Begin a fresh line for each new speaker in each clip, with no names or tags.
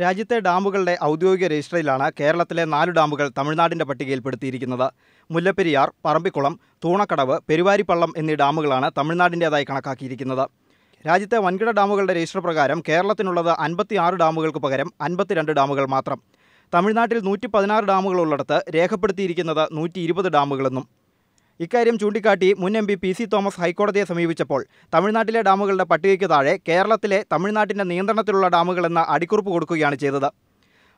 രാജ്യത്തെ ഡാമുകളുടെ ഔദ്യോഗിക രജിസ്റ്ററിലാണ് കേരളത്തിലെ നാല് ഡാമുകൾ തമിഴ്നാടിന്റെ പട്ടികയിൽപ്പെടുത്തിയിരിക്കുന്നത്. മുല്ലപ്പെരിയാർ പറമ്പിക്കുളം തൂണക്കടവ് പെരുവാരിപ്പള്ളം എന്നീ ഡാമുകളാണ് തമിഴ്നാടിന്റേതായി കണക്കാക്കിയിരിക്കുന്നത്. രാജ്യത്തെ വൻകിട ഡാമുകളുടെ രജിസ്റ്റർ പ്രകാരം കേരളത്തിനുള്ളത് അൻപത്തിയാറ് ഡാമുകൾക്ക് പകരം അൻപത്തിരണ്ട് ഡാമുകൾ മാത്രം. തമിഴ്നാട്ടിൽ നൂറ്റി പതിനാറ് ഡാമുകളുള്ളിടത്ത് രേഖപ്പെടുത്തിയിരിക്കുന്നത് നൂറ്റി ഇരുപത് ഡാമുകളെന്നും ഇക്കാര്യം ചൂണ്ടിക്കാട്ടി മുൻ എം പി സി തോമസ് ഹൈക്കോടതിയെ സമീപിച്ചപ്പോൾ തമിഴ്നാട്ടിലെ ഡാമുകളുടെ പട്ടികയ്ക്ക് താഴെ കേരളത്തിലെ തമിഴ്നാട്ടിന്റെ നിയന്ത്രണത്തിലുള്ള ഡാമുകളെന്ന അടിക്കുറിപ്പ് കൊടുക്കുകയാണ് ചെയ്തത്.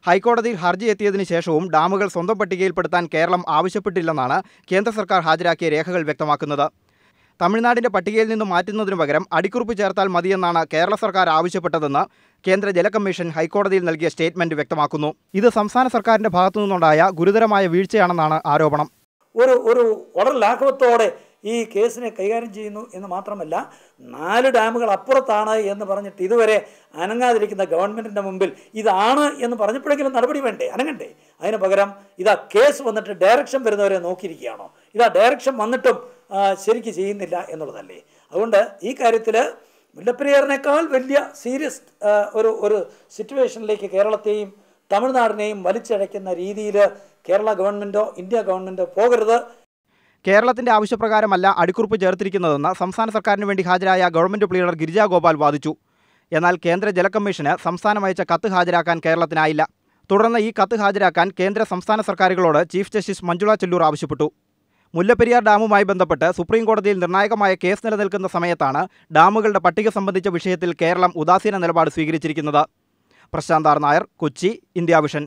ഹൈക്കോടതിയിൽ ഹർജി എത്തിയതിനു ശേഷവും ഡാമുകൾ സ്വന്തം പട്ടികയിൽപ്പെടുത്താൻ കേരളം ആവശ്യപ്പെട്ടില്ലെന്നാണ് കേന്ദ്ര സർക്കാർ ഹാജരാക്കിയ രേഖകൾ വ്യക്തമാക്കുന്നത്. തമിഴ്നാടിന്റെ പട്ടികയിൽ നിന്ന് മാറ്റുന്നതിനു പകരം അടിക്കുറിപ്പ് ചേർത്താൽ മതിയെന്നാണ് കേരള സർക്കാർ ആവശ്യപ്പെട്ടതെന്ന് കേന്ദ്ര ജലകമ്മീഷൻ ഹൈക്കോടതിയിൽ നൽകിയ സ്റ്റേറ്റ്മെന്റ് വ്യക്തമാക്കുന്നു. ഇത് സംസ്ഥാന സർക്കാരിന്റെ ഭാഗത്തു നിന്നുണ്ടായ ഗുരുതരമായ വീഴ്ചയാണെന്നാണ് ആരോപണം.
ഒരു ഒരു വളരെ ലാഘവത്തോടെ ഈ കേസിനെ കൈകാര്യം ചെയ്യുന്നു എന്ന് മാത്രമല്ല നാല് ഡാമുകൾ അപ്പുറത്താണ് എന്ന് പറഞ്ഞിട്ട് ഇതുവരെ അനങ്ങാതിരിക്കുന്ന ഗവൺമെന്റിന്റെ മുമ്പിൽ ഇതാണ് എന്ന് പറഞ്ഞപ്പോഴെങ്കിലും നടപടി വേണ്ടേ? അനങ്ങണ്ടേ? അതിന് പകരം ഇതാ കേസ് വന്നിട്ട് ഡയറക്ഷൻ വരുന്നവരെ നോക്കിയിരിക്കുകയാണോ? ഇതാ ഡയറക്ഷൻ വന്നിട്ടും ശരിക്ക് ചെയ്യുന്നില്ല എന്നുള്ളതല്ലേ? അതുകൊണ്ട് ഈ കാര്യത്തിൽ മുല്ലപ്പെരിയാറിനേക്കാൾ വലിയ സീരിയസ് ഒരു ഒരു സിറ്റുവേഷനിലേക്ക് കേരളത്തെയും തമിഴ്നാടിനെയും വലിച്ചഴയ്ക്കുന്ന രീതിയിൽ കേരള ഗവൺമെന്റോ ഇന്ത്യ ഗവൺമെന്റോ പോകരുത്.
കേരളത്തിന്റെ ആവശ്യപ്രകാരമല്ല അടിക്കുറിപ്പ് ചേർത്തിരിക്കുന്നതെന്ന് സംസ്ഥാന സർക്കാരിന് വേണ്ടി ഹാജരായ ഗവൺമെന്റ് പ്ലീഡർ ഗിരിജാ ഗോപാൽ വാദിച്ചു. എന്നാൽ കേന്ദ്ര ജലകമ്മീഷന് സംസ്ഥാനം അയച്ച കത്ത് ഹാജരാക്കാൻ കേരളത്തിനായില്ല. തുടർന്ന് ഈ കത്ത് ഹാജരാക്കാൻ കേന്ദ്ര സംസ്ഥാന സർക്കാരുകളോട് ചീഫ് ജസ്റ്റിസ് മഞ്ജുള ചെല്ലൂർ ആവശ്യപ്പെട്ടു. മുല്ലപ്പെരിയാർ ഡാമുമായി ബന്ധപ്പെട്ട് സുപ്രീം കോടതിയിൽ നിർണായകമായ കേസ് നിലനിൽക്കുന്ന സമയത്താണ് ഡാമുകളുടെ പട്ടിക സംബന്ധിച്ച വിഷയത്തിൽ കേരളം ഉദാസീന നിലപാട് സ്വീകരിച്ചിരിക്കുന്നത്. Prashanth R Nair Kochi India Vision